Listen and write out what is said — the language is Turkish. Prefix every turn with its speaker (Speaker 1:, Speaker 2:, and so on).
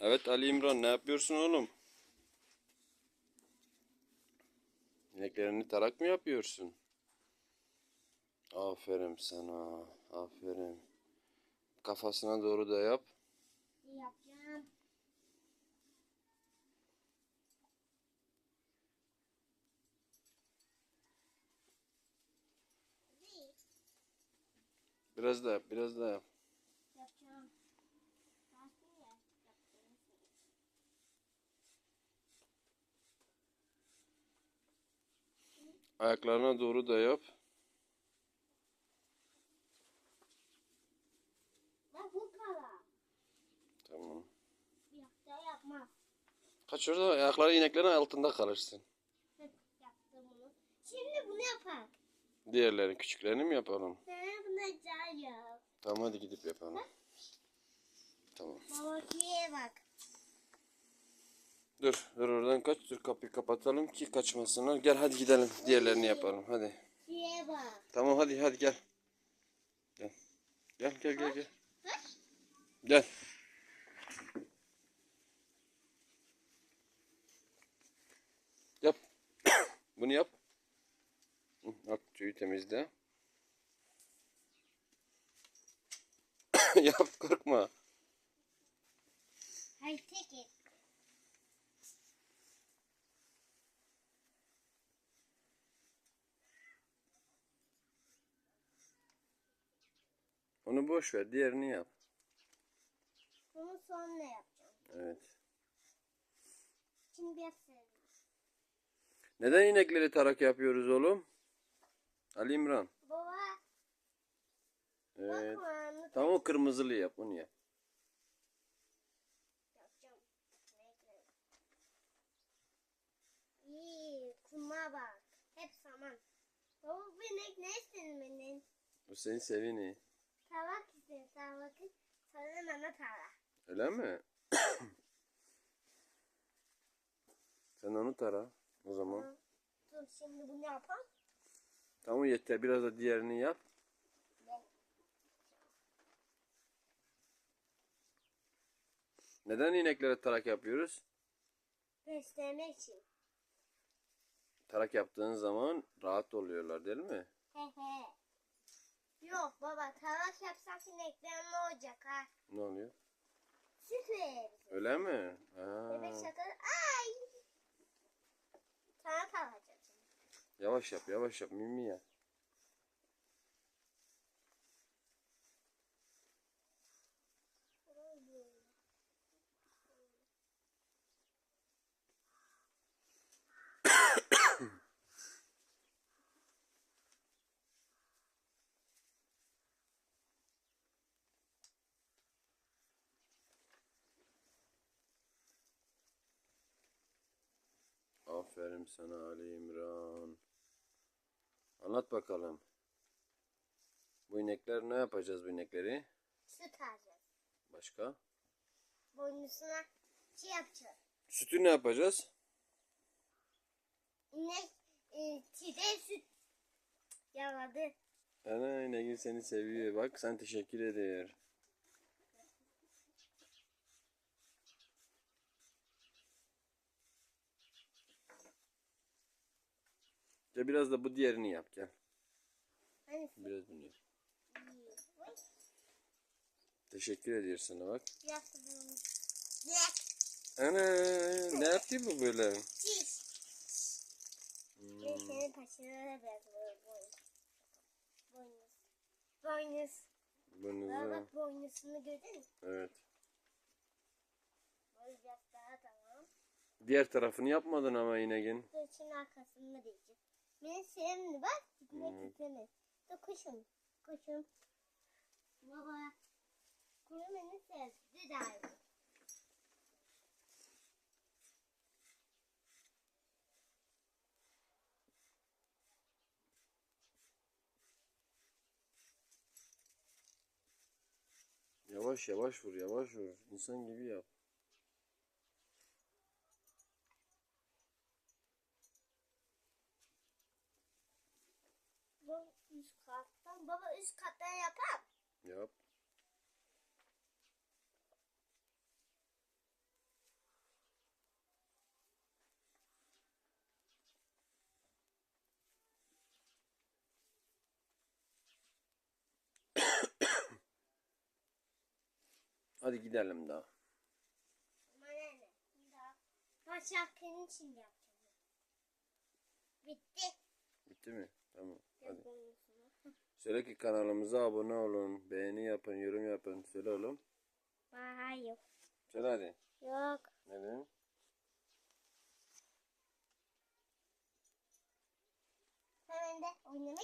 Speaker 1: Evet Ali İmran ne yapıyorsun oğlum? İneklerini tarak mı yapıyorsun? Aferin sana. Aferin. Kafasına doğru da yap.
Speaker 2: Yapacağım.
Speaker 1: Biraz daha yap, biraz daha yap.
Speaker 2: Yapacağım. Dersin ya, yapacağım.
Speaker 1: Ayaklarına doğru da yap.
Speaker 2: Bak bu kadar.
Speaker 1: Tamam.
Speaker 2: Yapta.
Speaker 1: Kaç orada ayakları ineklerin altında kalırsın.
Speaker 2: Yaptım bunu. Şimdi bunu yapar.
Speaker 1: Diğerlerini küçüklerini mi yapalım?
Speaker 2: Sen buna can yap.
Speaker 1: Tamam hadi gidip yapalım. Tamam.
Speaker 2: Baba şuraya bak.
Speaker 1: Dur, dur oradan kaç. Dur kapıyı kapatalım ki kaçmasınlar. Gel hadi gidelim. Diğerlerini yapalım. Hadi. Tamam hadi hadi gel. Gel. Gel gel gel gel. Gel. Yap. Bunu yap. At tüyü temizle. yap korkma.
Speaker 2: Hayır tek et.
Speaker 1: Onu boş ver. Diğerini yap.
Speaker 2: Bunu sonra yapacağım.
Speaker 1: Evet.
Speaker 2: Şimdi yapsın.
Speaker 1: Neden inekleri tarak yapıyoruz oğlum? Ali İmran.
Speaker 2: Baba
Speaker 1: Evet.
Speaker 2: bakma anlat.
Speaker 1: Tamam o kırmızılı yap. Onu yap.
Speaker 2: Yapacağım. Bekle. İyi kuma bak. Hep saman. Baba bu inek ne istedin benden?
Speaker 1: Bu senin sevini.
Speaker 2: Tavak istedin tavakı. Sana bana tavak.
Speaker 1: Öyle mi? Sen onu tara. O zaman.
Speaker 2: Dur şimdi bunu yapalım.
Speaker 1: Tamam yeter. Biraz da diğerini yap. Neden ineklere tarak yapıyoruz?
Speaker 2: Beslemek için.
Speaker 1: Tarak yaptığın zaman rahat oluyorlar değil mi?
Speaker 2: He he. Yok baba tavak yapsak inekler ne olacak ha?
Speaker 1: Ne oluyor?
Speaker 2: Süt verir.
Speaker 1: Öyle mi? Ha.
Speaker 2: Bebek şaka. Ay. Sana tavak yapacağım.
Speaker 1: Yavaş yap yavaş yap. Mimi ya. Aferin sana Ali İmran. Anlat bakalım. Bu inekler ne yapacağız bu inekleri?
Speaker 2: Süt alacağız.
Speaker 1: Başka?
Speaker 2: Boynuzuna şey yapacağız.
Speaker 1: Sütü ne yapacağız?
Speaker 2: İnek e, çiğde süt yaladı.
Speaker 1: Ana ineğin seni seviyor. Bak sen teşekkür ediyor. Gel biraz da bu diğerini yap gel. Biraz bunu yap. Teşekkür ediyor sana bak. Ana ne yaptı bu böyle? Hmm,
Speaker 2: senin paçalara boynuz. Boynuz. Boynuz. Bana
Speaker 1: Burnunuza.
Speaker 2: bak boynuzunu gördün mü?
Speaker 1: Evet.
Speaker 2: Biraz daha tamam.
Speaker 1: Diğer tarafını yapmadın ama ineğin.
Speaker 2: Saçın arkasını diyecek. Beni sevimli bak.
Speaker 1: Hmm.
Speaker 2: istemez. Dur kuşum. Kuşum. Baba. Kuru beni sevdi daim.
Speaker 1: Yavaş yavaş vur yavaş vur. İnsan gibi yap.
Speaker 2: yapalım. Baba üst kattan yapalım.
Speaker 1: Yap. Hadi gidelim daha.
Speaker 2: Başakın için yaptım. Bitti.
Speaker 1: Bitti mi? Tamam. Hadi. Söyle ki kanalımıza abone olun. Beğeni yapın, yorum yapın. Söyle oğlum.
Speaker 2: Hayır.
Speaker 1: Söyle hadi.
Speaker 2: Yok.
Speaker 1: Ne diyeyim? Hemen de oynamak